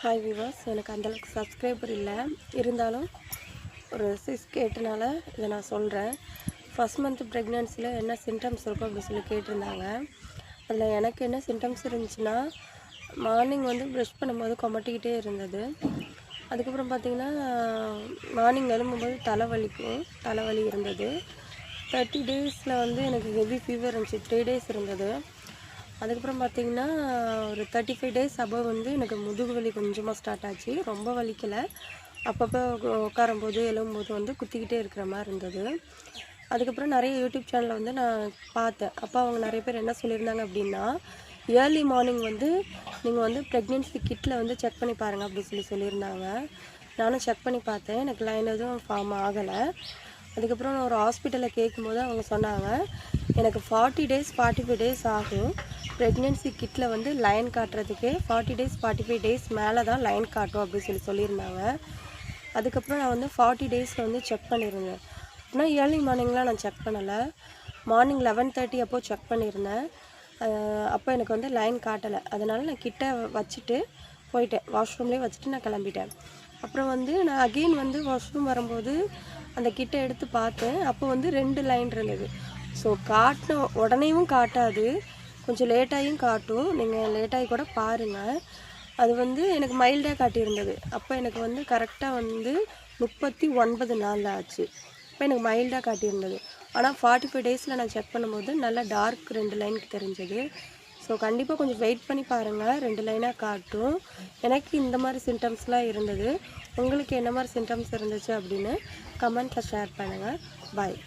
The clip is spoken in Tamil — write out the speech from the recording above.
ஹாய் விவாஸ் எனக்கு அந்தளவுக்கு சப்ஸ்கிரைபர் இல்லை. இருந்தாலும் ஒரு சிஸ் கேட்டனால இதை நான் சொல்கிறேன் ஃபஸ்ட் மந்த் ப்ரெக்னென்சியில் என்ன சிம்டம்ஸ் இருக்கும் அப்படின்னு சொல்லி கேட்டிருந்தாங்க. அதில் எனக்கு என்ன சிம்டம்ஸ் இருந்துச்சுன்னா மார்னிங் வந்து ப்ரெஷ் பண்ணும்போது கொமட்டிக்கிட்டே இருந்தது. அதுக்கப்புறம் பார்த்திங்கன்னா மார்னிங் எழும்பும்போது தலைவலிக்கும் தலைவலி இருந்தது. தேர்ட்டி டேஸில் வந்து எனக்கு ஹெவி ஃபீவர் இருந்துச்சு. த்ரீ டேஸ் இருந்தது. அதுக்கப்புறம் பார்த்தீங்கன்னா ஒரு தேர்ட்டி ஃபைவ் டேஸ் அபவ் வந்து எனக்கு முதுகு வலி கொஞ்சமாக ஸ்டார்ட் ஆச்சு. ரொம்ப வலிக்கலை. அப்பப்போ உட்காரும்போது எழும்போது வந்து குத்திக்கிட்டே இருக்கிற மாதிரி இருந்தது. அதுக்கப்புறம் நிறைய யூடியூப் சேனலில் வந்து நான் பார்த்தேன். அப்போ அவங்க நிறைய பேர் என்ன சொல்லியிருந்தாங்க அப்படின்னா ஏர்லி மார்னிங் வந்து நீங்கள் வந்து ப்ரெக்னென்சி கிட்டில் வந்து செக் பண்ணி பாருங்கள் அப்படின்னு சொல்லி சொல்லியிருந்தாங்க. நானும் செக் பண்ணி பார்த்தேன். எனக்கு லைன் எதுவும் ஃபார்ம் ஆகலை. அதுக்கப்புறம் நான் ஒரு ஹாஸ்பிட்டலில் கேட்கும்போது அவங்க சொன்னாங்க எனக்கு forty days forty five days ஆகும். ப்ரெக்னென்சி கிட்டில் வந்து லைன் காட்டுறதுக்கு forty days forty five days மேலே தான் லைன் காட்டும் அப்படின்னு சொல்லி சொல்லியிருந்தாங்க. அதுக்கப்புறம் நான் வந்து ஃபார்ட்டி டேஸில் வந்து செக் பண்ணியிருந்தேன். அப்படின்னா ஏர்லி மார்னிங்லாம் நான் செக் பண்ணலை. மார்னிங் லெவன் தேர்ட்டி அப்போது செக் பண்ணியிருந்தேன். அப்போ எனக்கு வந்து லைன் காட்டலை. அதனால் நான் கிட்ட வச்சுட்டு போயிட்டேன். வாஷ்ரூம்லேயே வச்சுட்டு நான் கிளம்பிட்டேன். அப்புறம் வந்து நான் அகெயின் வந்து வாஷ்ரூம் வரும்போது அந்த கிட்ட எடுத்து பார்த்தேன். அப்போ வந்து ரெண்டு லைன் இருந்தது. ஸோ காட்டின உடனேவும் காட்டாது. கொஞ்சம் லேட்டாகியும் காட்டும். நீங்கள் லேட்டாகி கூட பாருங்கள் அது வந்து எனக்கு மைல்டாக காட்டியிருந்தது. அப்போ எனக்கு வந்து கரெக்டாக வந்து முப்பத்தி ஒன்பது நாள் ஆச்சு. இப்போ எனக்கு மைல்டாக காட்டியிருந்தது. ஆனால் ஃபார்ட்டி ஃபைவ் டேஸில் நான் செக் பண்ணும்போது நல்லா டார்க் ரெண்டு லைனுக்கு தெரிஞ்சது. ஸோ கண்டிப்பாக கொஞ்சம் வெயிட் பண்ணி பாருங்கள் ரெண்டு லைனாக காட்டும். எனக்கு இந்த மாதிரி சிம்டம்ஸ்லாம் இருந்தது. உங்களுக்கு என்ன மாதிரி சிம்டம்ஸ் இருந்துச்சு அப்படின்னு கமெண்ட்டில் ஷேர் பண்ணுங்கள் பாய்